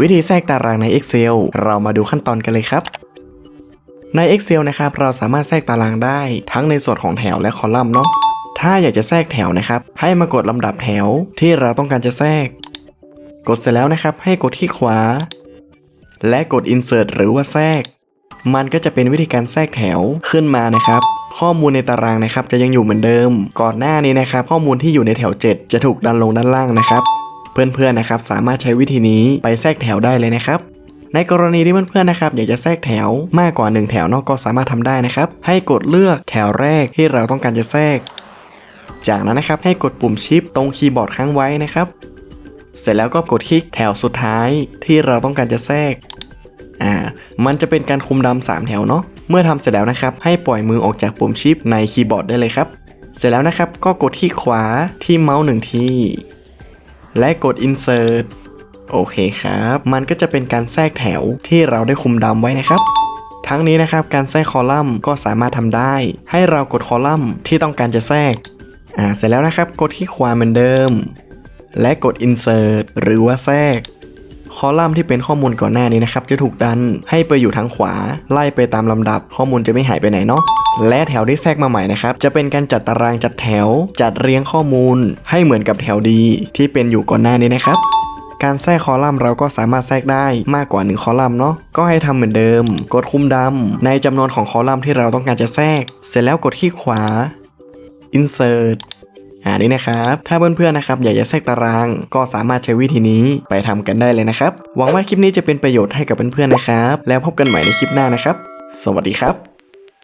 วิธีแทรกตารางใน Excel เรามาดูขั้นตอนกันเลยครับใน Excel นะครับเราสามารถแทรกตารางได้ทั้งในส่วนของแถวและคอลัมน์เนาะถ้าอยากจะแทรกแถวนะครับ ให้มากดลำดับแถวที่เราต้องการจะแทรก กดเสร็จแล้วนะครับให้กดที่ขวา และกด insert หรือว่าแทรก มันก็จะเป็นวิธีการแทรกแถวขึ้นมานะครับ ข้อมูลในตารางนะครับจะยังอยู่เหมือนเดิม ก่อนหน้านี้นะครับ ข้อมูลที่อยู่ในแถว 7 จะถูกดันลงด้านล่างนะครับ เพื่อนๆนะครับสามารถใช้วิธีนี้ไปแทรกแถวได้เลยนะครับ ในกรณีที่เพื่อนๆนะครับอยากจะแทรกแถวมากกว่า 1 แถวนอกก็สามารถทำได้นะครับ ให้กดเลือกแถวแรกที่เราต้องการจะแทรก จากนั้นนะครับให้กดปุ่มชิปตรงคีย์บอร์ดค้างไว้นะครับ เสร็จแล้วก็กดคลิกแถวสุดท้ายที่เราต้องการจะแทรกอ่ามันจะเป็นการคุมดำสามแถวเนาะเมื่อทำเสร็จแล้วนะครับ ให้ปล่อยมือออกจากปุ่มชิปในคีย์บอร์ดได้เลยครับ เสร็จแล้วนะครับก็กดที่ขวาที่เมาส์หนึ่งที และกด insert โอเคครับ มันก็จะเป็นการแทรกแถวที่เราได้คุมดำไว้นะครับ ทั้งนี้นะครับการแทรกคอลัมน์ก็สามารถทำได้ ให้เรากดคอลัมน์ที่ต้องการจะแทรกอ่าเสร็จแล้วนะครับ กดที่ขวาเหมือนเดิม และกด insert หรือว่าแทรกคอลัมน์ที่เป็นข้อมูลก่อนหน้านี้นะครับ จะถูกดันให้ไปอยู่ทางขวา ไล่ไปตามลำดับข้อมูลจะไม่หายไปไหนเนาะ และแถวที่แทรกมาใหม่นะครับ จะเป็นการจัดตารางจัดแถว จัดเรียงข้อมูล ให้เหมือนกับแถวดีที่เป็นอยู่ก่อนหน้านี้นะครับ การแทรกคอลัมน์เราก็สามารถแทรกได้มากกว่า 1 คอลัมน์เนาะ ก็ให้ทำเหมือนเดิม กดคุมดำในจำนวนของคอลัมน์ที่เราต้องการจะแทรก เสร็จแล้วกดที่ขวา insert อ่านี่นะครับ ถ้าเพื่อนๆนะครับอยากจะแทรกตาราง ก็สามารถใช้วิธีนี้ไปทำกันได้เลยนะครับ หวังว่าคลิปนี้จะเป็นประโยชน์ให้กับเพื่อนๆนะครับ แล้วพบกันใหม่ในคลิปหน้านะครับ สวัสดีครับ